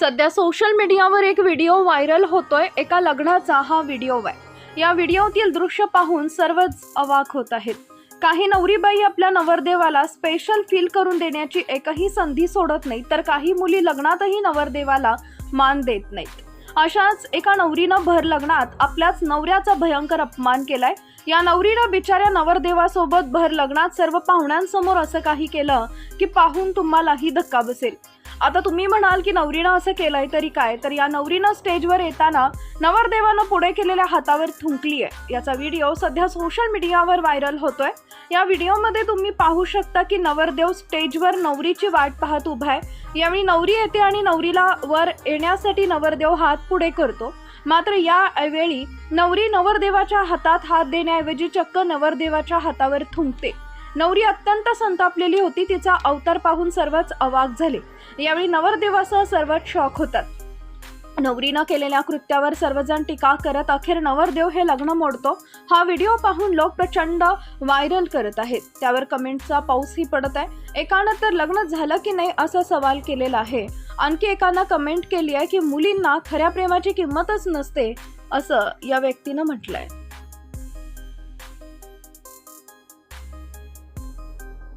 सध्या सोशल मीडियावर एक व्हिडिओ व्हायरल होतोय. एका लग्नाचा हा व्हिडिओ आहे. या व्हिडिओतील दृश्य पाहून सर्वच अवाक होत आहेत. काही नवरीबाई आपल्या नवरदेवाला स्पेशल फील करून देण्याची एकही संधी सोडत नाही तर काही मुली लग्नातही नवरदेवाला मान देत नाहीत. अशाच एका नवरीनं भर लग्नात आपल्याच नवऱ्याचा भयंकर अपमान केलाय. या नवरीनं बिचाऱ्या नवरदेवासोबत भर लग्नात सर्व पाहुण्यांसमोर असं काही केलं की पाहून तुम्हालाही धक्का बसेल. आता तुम्ही म्हणाल की नवरीनं असं केलंय तरी काय? तर या नवरीनं स्टेजवर येताना नवरदेवानं पुढे केलेल्या हातावर थुंकली आहे. याचा व्हिडिओ सध्या सोशल मीडियावर व्हायरल होतोय. या व्हिडिओमध्ये तुम्ही पाहू शकता की नवरदेव स्टेजवर नवरीची वाट पाहत उभा आहे. यावेळी नवरी येते आणि नवरीला वर येण्यासाठी नवरदेव हात पुढे करतो. मात्र यावेळी नवरी नवरदेवाच्या हातात हात देण्याऐवजी चक्क नवरदेवाच्या हातावर थुंकते. नवरी अत्यंत संतापलेली होती. तिचा अवतार पाहून सर्वच अवाक झाले. यावेळी नवरदेवासह सर्वच शॉक होतात. नवरीनं केलेल्या कृत्यावर सर्वजण टीका करत अखेर नवरदेव हे लग्न मोडतो. हा व्हिडिओ पाहून लोक प्रचंड व्हायरल करत आहेत. त्यावर कमेंटचा पाऊसही पडत आहे. एकानं तर लग्न झालं की नाही असा सवाल केलेला आहे. आणखी एकानं कमेंट केली आहे की मुलींना खऱ्या प्रेमाची किंमतच नसते असं या व्यक्तीनं म्हटलंय.